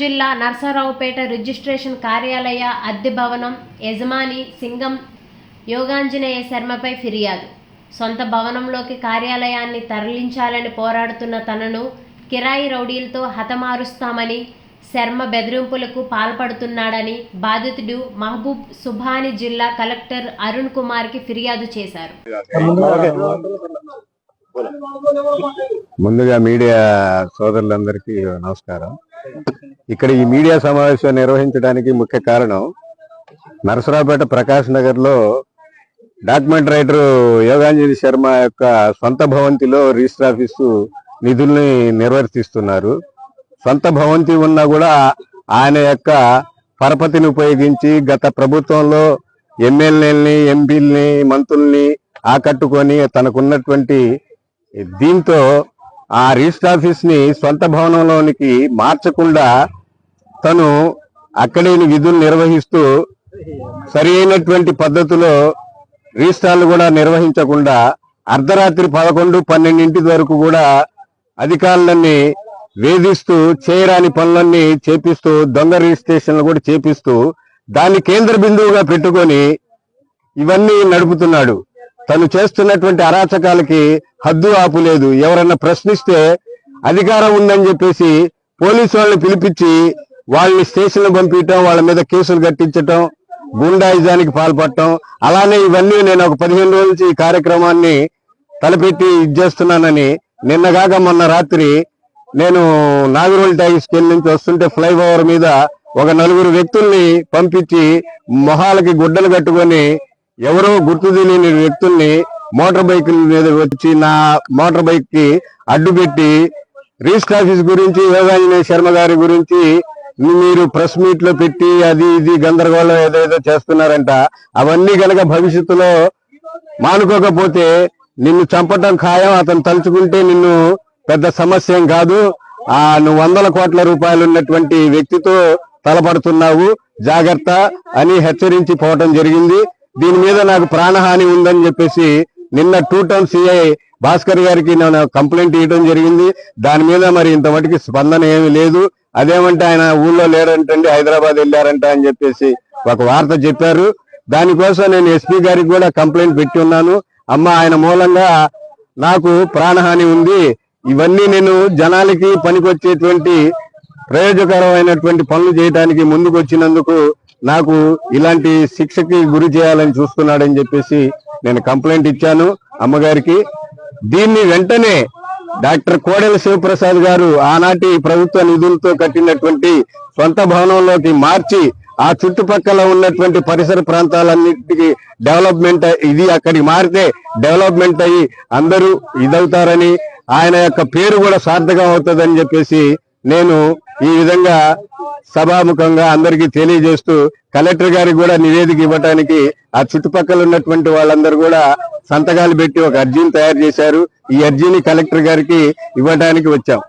జిల్లా నరసరావుపేట రిజిస్ట్రేషన్ కార్యాలయ అద్దె భవనం యజమాని సింగం యోగాంజనేయ శర్మపై ఫిర్యాదు. సొంత భవనంలోకి కార్యాలయాన్ని తరలించాలని పోరాడుతున్న తనను కిరాయి రౌడీలతో హతమారుస్తామని శర్మ బెదిరింపులకు పాల్పడుతున్నాడని బాధితుడు మహబూబ్ సుభాని జిల్లా కలెక్టర్ అరుణ్ కుమార్కి ఫిర్యాదు చేశారు. ముందుగా మీడియా సోదరులందరికీ నమస్కారం. ఇక్కడ ఈ మీడియా సమావేశం నిర్వహించడానికి ముఖ్య కారణం నరసరావుపేట ప్రకాష్ నగర్లో డాక్యుమెంట్ రైటర్ యోగాంజలి శర్మ యొక్క సొంత భవంతిలో రిజిస్టర్ ఆఫీసు నిధుల్ని నిర్వర్తిస్తున్నారు. సొంత భవంతి ఉన్నా కూడా ఆయన యొక్క పరపతిని ఉపయోగించి గత ప్రభుత్వంలో ఎమ్మెల్యేలని ఎంపీలని మంత్రుల్ని ఆకట్టుకొని తనకున్నటువంటి దీంతో ఆ రిజిస్టర్ ఆఫీస్ని సొంత భవనంలోనికి మార్చకుండా తను అక్కడే విధులు నిర్వహిస్తూ సరి అయినటువంటి పద్ధతిలో రిజిస్ట్రార్లు కూడా నిర్వహించకుండా అర్ధరాత్రి పదకొండు పన్నెండింటి వరకు కూడా అధికారులన్నీ వేధిస్తూ చేయరాని పనులన్నీ చేపిస్తూ దొంగ రిజిస్ట్రేషన్లు కూడా చేపిస్తూ దాన్ని కేంద్ర బిందువుగా పెట్టుకొని ఇవన్నీ నడుపుతున్నాడు. తను చేస్తున్నటువంటి అరాచకాలకి హద్దు ఆపు లేదు ఎవరన్నా ప్రశ్నిస్తే అధికారం ఉందని చెప్పేసి పోలీసు వాళ్ళని పిలిపించి వాళ్ళని స్టేషన్ పంపించటం వాళ్ళ మీద కేసులు కట్టించటం గుండాయిజానికి పాల్పడటం అలానే ఇవన్నీ నేను ఒక పదిహేను రోజుల నుంచి ఈ కార్యక్రమాన్ని తలపెట్టి ఇది చేస్తున్నానని నిన్నగాక మొన్న రాత్రి నేను నాగరోల్ ట్యాక్స్ కెళ్ళి నుంచి వస్తుంటే ఫ్లైఓవర్ మీద ఒక నలుగురు వ్యక్తుల్ని పంపించి మొహాలకి గుడ్డలు కట్టుకొని ఎవరో గుర్తు తెలియని వ్యక్తుల్ని మోటార్ బైక్ మీద వచ్చి నా మోటార్ బైక్కి అడ్డు పెట్టి రిజిస్టర్ ఆఫీస్ గురించి యోగాంజనేయ శర్మ గారి గురించి మీరు ప్రెస్ మీట్లో పెట్టి అది ఇది గందరగోళం ఏదేదో చేస్తున్నారంట. అవన్నీ కనుక భవిష్యత్తులో మానుకోకపోతే నిన్ను చంపటం ఖాయం అతను తలుచుకుంటే నిన్ను పెద్ద సమస్య ఏం కాదు. ఆ నువ్వు వందల కోట్ల రూపాయలు ఉన్నటువంటి వ్యక్తితో తలపడుతున్నావు. జాగ్రత్త అని హెచ్చరించి పోవటం జరిగింది. దీని మీద నాకు ప్రాణహాని ఉందని చెప్పేసి నిన్న టూ టౌన్ సిఐ భాస్కర్ గారికి నేను కంప్లైంట్ ఇవ్వడం జరిగింది. దాని మీద మరి ఇంత మటుకి స్పందన ఏమీ లేదు. అదేమంటే ఆయన ఊళ్ళో లేరంటండి హైదరాబాద్ వెళ్ళారంట అని చెప్పేసి ఒక వార్త చెప్పారు. దానికోసం నేను ఎస్పీ గారికి కూడా కంప్లైంట్ పెట్టి ఉన్నాను. అమ్మ ఆయన మూలంగా నాకు ప్రాణహాని ఉంది. ఇవన్నీ నేను జనాలకి పనికొచ్చేటువంటి ప్రయోజకరమైనటువంటి పనులు చేయడానికి ముందుకు వచ్చినందుకు నాకు ఇలాంటి శిక్షకి గురి చేయాలని చూస్తున్నాడని చెప్పేసి నేను కంప్లైంట్ ఇచ్చాను అమ్మగారికి. దీన్ని వెంటనే డాక్టర్ కోడెల శివప్రసాద్ గారు ఆనాటి ప్రభుత్వ నిధులతో కట్టినటువంటి సొంత భవనంలోకి మార్చి ఆ చుట్టుపక్కల ఉన్నటువంటి పరిసర ప్రాంతాలన్నిటికీ డెవలప్మెంట్ ఇది అక్కడికి మారితే డెవలప్మెంట్ అయ్యి అందరూ ఇదవుతారని ఆయన యొక్క పేరు కూడా సార్థకం అవుతుందని చెప్పేసి నేను ఈ విధంగా సభాముఖంగా అందరికీ తెలియజేస్తూ కలెక్టర్ గారికి కూడా నివేదిక ఇవ్వడానికి ఆ చుట్టుపక్కల ఉన్నటువంటి వాళ్ళందరూ కూడా సంతకాలు పెట్టి ఒక అర్జీని తయారు చేశారు. ఈ అర్జీని కలెక్టర్ గారికి ఇవ్వడానికి వచ్చాం.